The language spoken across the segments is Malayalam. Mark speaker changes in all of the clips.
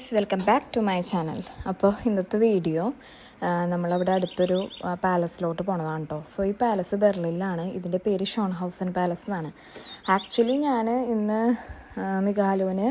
Speaker 1: Guys welcome back to my channel അപ്പോൾ ഇന്നത്തെ വീഡിയോ നമ്മളവിടെ അടുത്തൊരു പാലസിലോട്ട് പോണതാണ് കേട്ടോ സോ ഈ പാലസ് ബെർലിനിലാണ്. ഇതിന്റെ പേര് ഷോൺ ഹൗസൻ പാലസ് എന്നാണ്. ആക്ച്വലി ഞാൻ ഇന്ന് ആ, മികാലുവിന്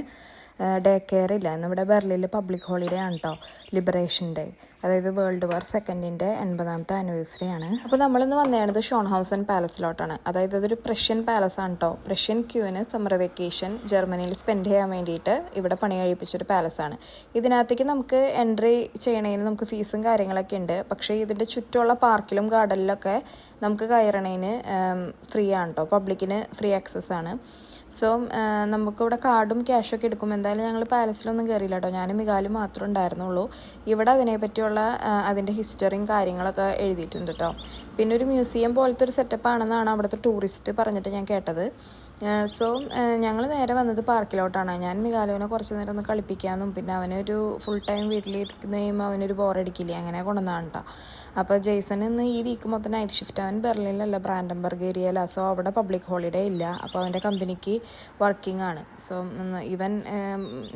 Speaker 1: ഡേ കെയർ ഇല്ല. നമ്മുടെ ബെർലിയിൽ പബ്ലിക് ഹോളിഡേ ആണ് കേട്ടോ ലിബറേഷൻ ഡേ അതായത് വേൾഡ് വാർ സെക്കൻഡിന്റെ എൺപതാമത്തെ ആനിവേഴ്സറി ആണ്. അപ്പോൾ നമ്മളിന്ന് വന്നേണത് ഷോൺ ഹൗസൻ പാലസിലോട്ടാണ് അതായത് അതൊരു പ്രഷ്യൻ പാലസ് ആണ് കേട്ടോ പ്രഷ്യൻ ക്യൂവിന് സമ്മർ വെക്കേഷൻ ജർമ്മനിയിൽ സ്പെൻഡ് ചെയ്യാൻ വേണ്ടിയിട്ട് ഇവിടെ പണി കഴിപ്പിച്ചൊരു പാലസ് ആണ്. ഇതിനകത്തേക്ക് നമുക്ക് എൻട്രി ചെയ്യണതിന് നമുക്ക് ഫീസും കാര്യങ്ങളൊക്കെ ഉണ്ട്. പക്ഷേ ഇതിന്റെ ചുറ്റുമുള്ള പാർക്കിലും ഗാർഡനിലൊക്കെ നമുക്ക് കയറണതിന് ഫ്രീ ആണ് കേട്ടോ പബ്ലിക്കിന് ഫ്രീ ആക്സസ് ആണ്. സോ നമുക്കിവിടെ കാർഡും ക്യാഷൊക്കെ എടുക്കും എന്തായാലും ഞങ്ങൾ പാലസിലൊന്നും കയറിയില്ല കേട്ടോ ഞാനും മികാലും മാത്രമേ ഉണ്ടായിരുന്നുള്ളൂ. ഇവിടെ അതിനെപ്പറ്റിയുള്ള അതിന്റെ ഹിസ്റ്ററിയും കാര്യങ്ങളൊക്കെ എഴുതിയിട്ടുണ്ട് കേട്ടോ പിന്നെ ഒരു മ്യൂസിയം പോലത്തെ ഒരു സെറ്റപ്പ് ആണെന്നാണ് അവിടുത്തെ ടൂറിസ്റ്റ് പറഞ്ഞിട്ട് ഞാൻ കേട്ടത്. സോ ഞങ്ങൾ നേരെ വന്നത് പാർക്കിലോട്ടാണ്. ഞാൻ മികാലുവിനെ കുറച്ച് നേരം ഒന്ന് കളിപ്പിക്കാമെന്നും പിന്നെ അവനൊരു ഫുൾ ടൈം വീട്ടിലിരിക്കുന്ന കഴിയുമ്പോൾ അവനൊരു ബോറടിക്കില്ലേ അങ്ങനെ കൊണ്ടുവന്നാണ് കേട്ടോ അപ്പോൾ ജെയ്സൺ ഇന്ന് ഈ വീക്ക് മൊത്തം നൈറ്റ് ഷിഫ്റ്റ് അവൻ ബെർലിനിലല്ല ബ്രാൻഡംബർഗ് ഏരിയയിലാണ് സോ അവിടെ പബ്ലിക് ഹോളിഡേ ഇല്ല. അപ്പോൾ അവന്റെ കമ്പനിക്ക് വർക്കിംഗ് ആണ്. സോ ഇവൻ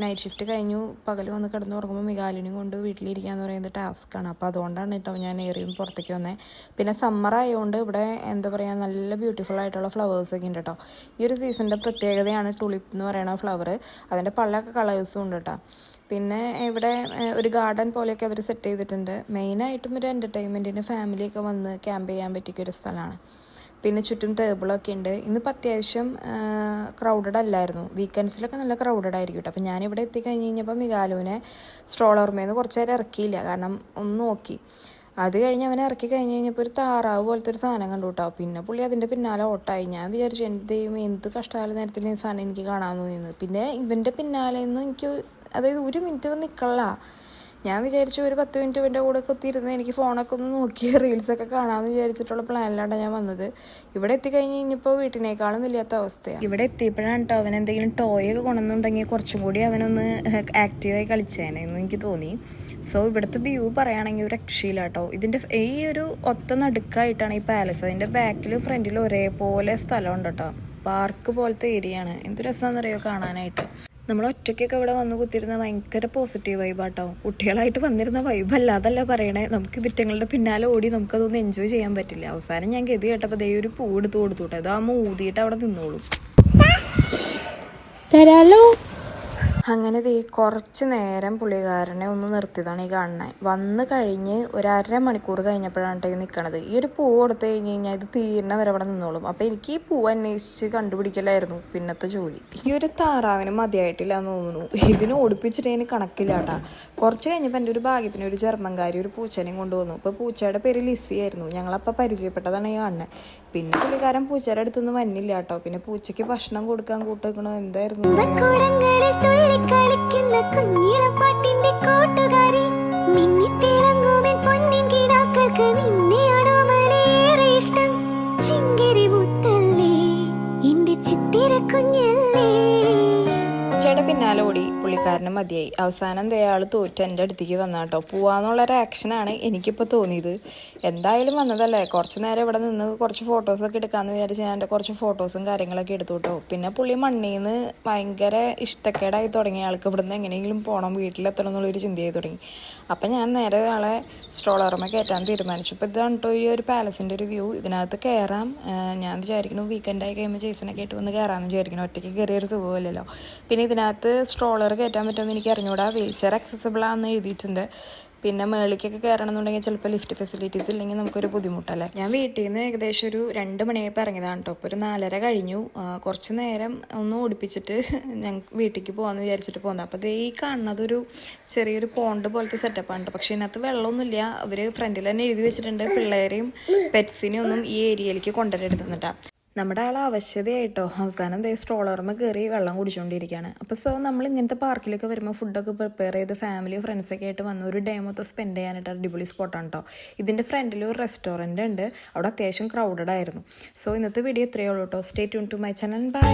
Speaker 1: നൈറ്റ് ഷിഫ്റ്റ് കഴിഞ്ഞു. പകൽ വന്ന് കിടന്ന് ഉറങ്ങുമ്പോൾ മികാലിനും കൊണ്ട് വീട്ടിലിരിക്കുക എന്ന് പറയുന്നത് ടാസ്ക്കാണ് അപ്പോൾ അതുകൊണ്ടാണ് കേട്ടോ ഞാൻ ഏറിയും പുറത്തേക്ക് വന്നത് പിന്നെ സമ്മർ ആയതുകൊണ്ട് ഇവിടെ എന്താ പറയുക നല്ല ബ്യൂട്ടിഫുൾ ആയിട്ടുള്ള ഫ്ലവേഴ്സ് ഒക്കെ ഉണ്ട് കേട്ടോ ഈ ഒരു സീസണിന്റെ പ്രത്യേകതയാണ് ടുളിപ്പ് എന്ന് പറയുന്ന ഫ്ലവർ അതിന്റെ പല കളേഴ്സും ഉണ്ട് കേട്ടോ പിന്നെ ഇവിടെ ഒരു ഗാർഡൻ പോലെയൊക്കെ അവർ സെറ്റ് ചെയ്തിട്ടുണ്ട്. മെയിനായിട്ടും ഒരു എന്റർടൈൻമെന്റിന് ഫാമിലിയൊക്കെ വന്ന് ക്യാമ്പ് ചെയ്യാൻ പറ്റിയ ഒരു സ്ഥലമാണ്. പിന്നെ ചുറ്റും ടേബിളൊക്കെ ഉണ്ട്. ഇന്നിപ്പോൾ അത്യാവശ്യം ക്രൗഡഡ് അല്ലായിരുന്നു. വീക്കെൻഡ്സിലൊക്കെ നല്ല ക്രൗഡഡ് ആയിരിക്കും കേട്ടോ അപ്പോൾ ഞാനിവിടെ എത്തിക്കഴിഞ്ഞ് കഴിഞ്ഞപ്പോൾ മികാലുവിനെ സ്ട്രോളർമേന്ന് കുറച്ച് നേരം ഇറക്കിയില്ല. കാരണം ഒന്ന് നോക്കി. അത് കഴിഞ്ഞ് അവനെ ഇറക്കി കഴിഞ്ഞ് കഴിഞ്ഞപ്പോൾ ഒരു താറാവ് പോലത്തെ ഒരു സാധനം കണ്ടു കേട്ടോ പിന്നെ പുള്ളി അതിന്റെ പിന്നാലെ ഓട്ടായി. ഞാൻ വിചാരിച്ചു എന്റെ ദൈവം എന്ത് കഷ്ടകാല നേരത്തിൽ സാധനം എനിക്ക് കാണാമെന്ന് നിന്ന് പിന്നെ ഇവന്റെ പിന്നാലെ നിന്ന് എനിക്ക് അതായത് ഒരു മിനിറ്റ് നിൽക്കള്ള ഞാൻ വിചാരിച്ചു ഒരു പത്ത് മിനിറ്റ് ഇവന്റെ കൂടെ കുത്തിയിരുന്ന് എനിക്ക് ഫോണൊക്കെ ഒന്ന് നോക്കി റീൽസൊക്കെ കാണാമെന്ന് വിചാരിച്ചിട്ടുള്ള പ്ലാനിലാണ് ഞാൻ വന്നത്. ഇവിടെ എത്തിക്കഴിഞ്ഞ് ഇനിയിപ്പോൾ വീട്ടിനേക്കാളും വലിയാത്ത അവസ്ഥയാണ് ഇവിടെ എത്തിയപ്പോഴാണ് കേട്ടോ അവൻ എന്തെങ്കിലും ടോയ് ഒക്കെ കൊണ്ടുവന്നുണ്ടെങ്കിൽ കുറച്ചും കൂടി അവനൊന്ന് ആക്റ്റീവായി കളിച്ചേനെ എന്ന് എനിക്ക് തോന്നി. സോ ഇവിടുത്തെ വ്യൂ പറയുകയാണെങ്കിൽ ഒരു രക്ഷയില്ല കേട്ടോ ഇതിന്റെ ഈ ഒരു ഒത്ത നടുക്കായിട്ടാണ് ഈ പാലസ് അതിന്റെ ബാക്കിലും ഫ്രണ്ടിലും ഒരേപോലെ സ്ഥലമുണ്ട് കേട്ടോ പാർക്ക് പോലത്തെ ഏരിയ ആണ്. എന്ത് രസമാണെന്നറിയോ കാണാനായിട്ട്? നമ്മൾ ഒറ്റയ്ക്കൊക്കെ ഇവിടെ വന്ന് കുത്തിരുന്ന ഭയങ്കര പോസിറ്റീവ് വൈബാട്ടോ കുട്ടികളായിട്ട് വന്നിരുന്ന വൈബ് അല്ലാതല്ല പറയണേ. നമുക്ക് വിറ്റങ്ങളുടെ പിന്നാലെ ഓടി നമുക്കതൊന്നും എൻജോയ് ചെയ്യാൻ പറ്റില്ല. അവസാനം ഞാൻ ഗതി കേട്ടപ്പോൾ ദൈവം ഒരു പൂ എടുത്ത് കൊടുത്തു കേട്ടോ. അത് ആ മൂതിയിട്ട് അവിടെ നിന്നോളൂ.
Speaker 2: തരാലോ?
Speaker 1: അങ്ങനെ ദേ കുറച്ച് നേരം പുള്ളിക്കാരനെ ഒന്ന് നിർത്തിയതാണ് ഈ കാണുന്നത് വന്ന് കഴിഞ്ഞ് ഒരു അര മണിക്കൂർ കഴിഞ്ഞപ്പോഴാണ് കേട്ടോ ഈ നിൽക്കണത് ഈ ഒരു പൂ കൊടുത്തു കഴിഞ്ഞ് കഴിഞ്ഞാൽ ഇത് തീരണ വരെ അവിടെ നിന്നോളും. അപ്പോൾ എനിക്ക് ഈ പൂ അന്വേഷിച്ച് കണ്ടുപിടിക്കലായിരുന്നു പിന്നത്തെ ജോലി. ഈ ഒരു താറാവിന് മതിയായിട്ടില്ല എന്ന് തോന്നുന്നു. ഇതിന് ഓടിപ്പിച്ചിട്ട് അതിന് കണക്കില്ല കേട്ടാ. കുറച്ച് കഴിഞ്ഞപ്പോൾ എന്റെ ഒരു ഭാഗ്യത്തിന് ഒരു ജർമ്മൻകാരി ഒരു പൂച്ചനെയും കൊണ്ടുവന്നു. ഇപ്പോൾ പൂച്ചയുടെ പേര് ലിസി ആയിരുന്നു. ഞങ്ങളപ്പോൾ പരിചയപ്പെട്ടതാണ് ഈ കാണുന്നത് പിന്നെ പുള്ളിക്കാരൻ പൂച്ചയുടെ അടുത്തൊന്നും വന്നില്ല കേട്ടോ. പിന്നെ പൂച്ചയ്ക്ക് ഭക്ഷണം കൊടുക്കാൻ കൂട്ടുവെക്കണോ എന്തായിരുന്നു?
Speaker 2: കുടങ്ങളിൽ തുള്ളിക്കളിക്കുന്ന കുഞ്ഞിളപ്പാട്ടിന്റെ കൂട്ടുകാരി. മിന്നിത്തിളങ്ങുമെൻ പൊന്നിൻ കിനാക്കൾക്ക് നിന്നെയാണോ
Speaker 1: പുള്ളിക്കാരന് മതിയായി. അവസാനം ദയാൾ തോറ്റ് എന്റെ അടുത്തേക്ക് വന്നാട്ടോ പോവാന്നുള്ളൊരു ആക്ഷനാണ് എനിക്കിപ്പോൾ തോന്നിയത്. എന്തായാലും വന്നതല്ലേ? കുറച്ച് നേരം ഇവിടെ നിന്ന് കുറച്ച് ഫോട്ടോസൊക്കെ എടുക്കാമെന്ന് വിചാരിച്ച് ഞാൻ എന്റെ കുറച്ച് ഫോട്ടോസും കാര്യങ്ങളൊക്കെ എടുത്തു കേട്ടോ പിന്നെ പുള്ളി മണ്ണിൽ നിന്ന് ഭയങ്കര ഇഷ്ടക്കേടായി തുടങ്ങിയ ആൾക്ക് ഇവിടുന്ന് എങ്ങനെയെങ്കിലും പോകണം വീട്ടിലെത്തണം എന്നുള്ളൊരു ചിന്തയായി തുടങ്ങി. അപ്പം ഞാൻ നേരെ ആളെ സ്ട്രോളർമ കയറ്റാൻ തീരുമാനിച്ചു. ഇപ്പോൾ ഇതാണ് കേട്ടോ ഈ ഒരു പാലസിന്റെ ഒരു വ്യൂ ഇതിനകത്ത് കയറാം ഞാൻ വിചാരിക്കുന്നു വീക്കെൻഡായി കഴിയുമ്പോൾ ജെയ്സനൊക്കെ ആയിട്ട് വന്ന് കയറാമെന്ന് വിചാരിക്കുന്നു. ഒറ്റയ്ക്ക് കയറിയൊരു സുഖമില്ലല്ലോ. പിന്നെ ഇതിനകത്ത് സ്ട്രോളർ കയറ്റാൻ പറ്റുമെന്ന് എനിക്ക് അറിഞ്ഞൂടാ. വീൽ ചെയർ അക്സസിബിൾ ആണെന്ന് എഴുതിയിട്ടുണ്ട്. പിന്നെ മേളിലേക്കൊക്കെ കയറണം എന്നുണ്ടെങ്കിൽ ചിലപ്പോൾ ലിഫ്റ്റ് ഫെസിലിറ്റീസ് ഇല്ലെങ്കിൽ നമുക്കൊരു ബുദ്ധിമുട്ടല്ലേ? ഞാൻ വീട്ടിൽ നിന്ന് ഏകദേശം ഒരു രണ്ട് മണിയായപ്പോൾ ഇറങ്ങിയതാണ് കേട്ടോ ഒരു നാലര കഴിഞ്ഞു. കുറച്ച് നേരം ഒന്ന് ഓടിപ്പിച്ചിട്ട് ഞാൻ വീട്ടിലേക്ക് പോകാമെന്ന് വിചാരിച്ചിട്ട് പോകുന്നത് അപ്പോൾ ഈ കാണുന്നതൊരു ചെറിയൊരു പോണ്ട് പോലത്തെ സെറ്റപ്പാണ് കേട്ടോ പക്ഷേ ഇതിനകത്ത് വെള്ളമൊന്നുമില്ല. അവർ ഫ്രണ്ടിൽ തന്നെ എഴുതി വെച്ചിട്ടുണ്ട്. പിള്ളേരെയും പെറ്റ്സിനെയും ഒന്നും ഈ ഏരിയയിലേക്ക് കൊണ്ടുവരരുതെന്നിട്ടാ നമ്മുടെ ആൾ ആവശ്യതയായിട്ടോ അവസാനം ദേ സ്ട്രോളർന്ന് കയറി വെള്ളം കുടിച്ചുകൊണ്ടിരിക്കുകയാണ് അപ്പോൾ സോ നമ്മൾ ഇങ്ങനത്തെ പാർക്കിലൊക്കെ വരുമ്പോൾ ഫുഡൊക്കെ പ്രിപ്പയർ ചെയ്ത് ഫാമിലി ഫ്രണ്ട്സൊക്കെ ആയിട്ട് വന്ന് ഒരു ഡേ മൊത്തം സ്പെൻഡ് ചെയ്യാനായിട്ട് അടിപൊളി സ്പോട്ടാണ് കേട്ടോ ഇതിന്റെ ഫ്രണ്ടിൽ ഒരു റെസ്റ്റോറന്റ് ഉണ്ട്. അവിടെ അത്യാവശ്യം ക്രൗഡഡ് ആയിരുന്നു. സോ ഇന്നത്തെ വീഡിയോ ഇത്രയേ ഉള്ളൂ കേട്ടോ stay tune to my channel bye